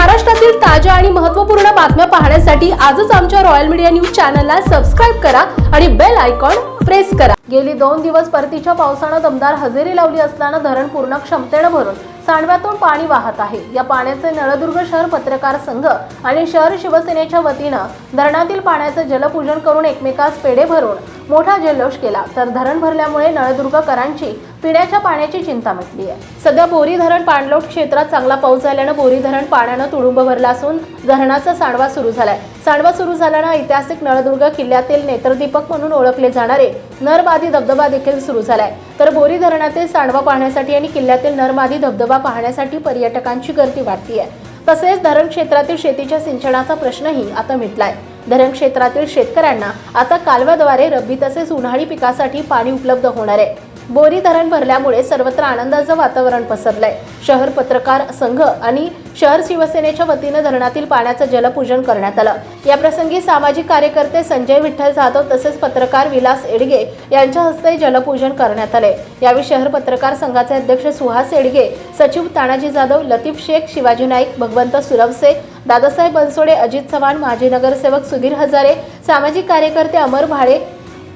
महाराष्ट्रातील ताज्या आणि महत्त्वपूर्ण बातम्या पाहण्यासाठी आजच आमच्या रॉयल मीडिया न्यूज चॅनलला सबस्क्राईब करा आणि बेल आयकॉन प्रेस करा. गेली दोन दिवस परतीच्या पावसानं दमदार हजेरी लावली असल्यानं धरण पूर्ण क्षमतेनं भरून सांडव्यातून पाणी वाहत आहे. या पाण्याचे नळदुर्ग शहर पत्रकार संघ आणि शहर शिवसेनेच्या वतीनं धरणातील पाण्याचे जलपूजन करून एकमेकास पेढे भरून मोठा जल्लोष केला. तर धरण भरल्यामुळे नळदुर्गकरांची पिण्याच्या पाण्याची चिंता म्हटली आहे. सध्या बोरी धरण पाणलोट क्षेत्रात चांगला पाऊस झाल्यानं बोरी धरण पाण्यानं तुडुंब भरला असून धरणाचा सांडवा सुरू झालाय. सांडवा सुरू झाल्यानं ऐतिहासिक नळदुर्ग किल्ल्यातील नेत्रदीपक म्हणून ओळखले जाणारे नरमादी धबधबा देखील सुरू झालाय. तर बोरी धरणातील सांडवा पाहण्यासाठी आणि किल्ल्यातील नरमादी धबधबा पाहण्यासाठी पर्यटकांची गर्दी वाढती आहे. तसेच धरण क्षेत्रातील शेतीच्या सिंचनाचा प्रश्नही आता मिटलाय. धरण क्षेत्रातील शेतकऱ्यांना आता कालव्याद्वारे रब्बी तसेच उन्हाळी पिकासाठी पाणी उपलब्ध होणार आहे. बोरी धरण भरल्यामुळे सर्वत्र आनंदाचं वातावरण पसरलंय. शहर पत्रकार संघ आणि शहर शिवसेनेच्या वतीनं धरणातील पाण्याचं जलपूजन करण्यात आलं. याप्रसंगी सामाजिक कार्यकर्ते संजय विठ्ठल जाधव तसेच पत्रकार विलास एडगे यांच्या हस्ते जलपूजन करण्यात आले यावेळी शहर पत्रकार संघाचे अध्यक्ष सुहास एडगे सचिव तानाजी जाधव लतीफ शेख शिवाजी नाईक भगवंत सुरवसे दादासाहेब बनसोडे अजित चव्हाण माजी नगरसेवक सुधीर हजारे सामाजिक कार्यकर्ते अमर भाडे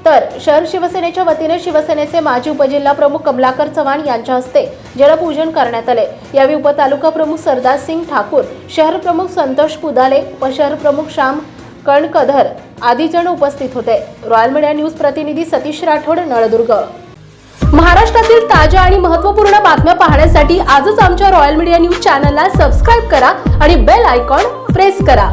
तर शहर शिवसेनेच्या वतीने शिवसेनेचे माजी उपजिल्हा प्रमुख कमलाकर चव्हाण यांच्या हस्ते जलपूजन करण्यात आले. यावेळी उपतालुका प्रमुख सरदार सिंग ठाकूर शहर प्रमुख संतोष पुदाले उपशहर प्रमुख श्याम कणकधर आदी जण उपस्थित होते. रॉयल मीडिया न्यूज प्रतिनिधी सतीश राठोड नळदुर्ग. महाराष्ट्रातील ताज्या आणि महत्त्वपूर्ण बातम्या पाहण्यासाठी आजच आमच्या रॉयल मीडिया न्यूज चॅनलला सबस्क्राईब करा आणि बेल आयकॉन प्रेस करा.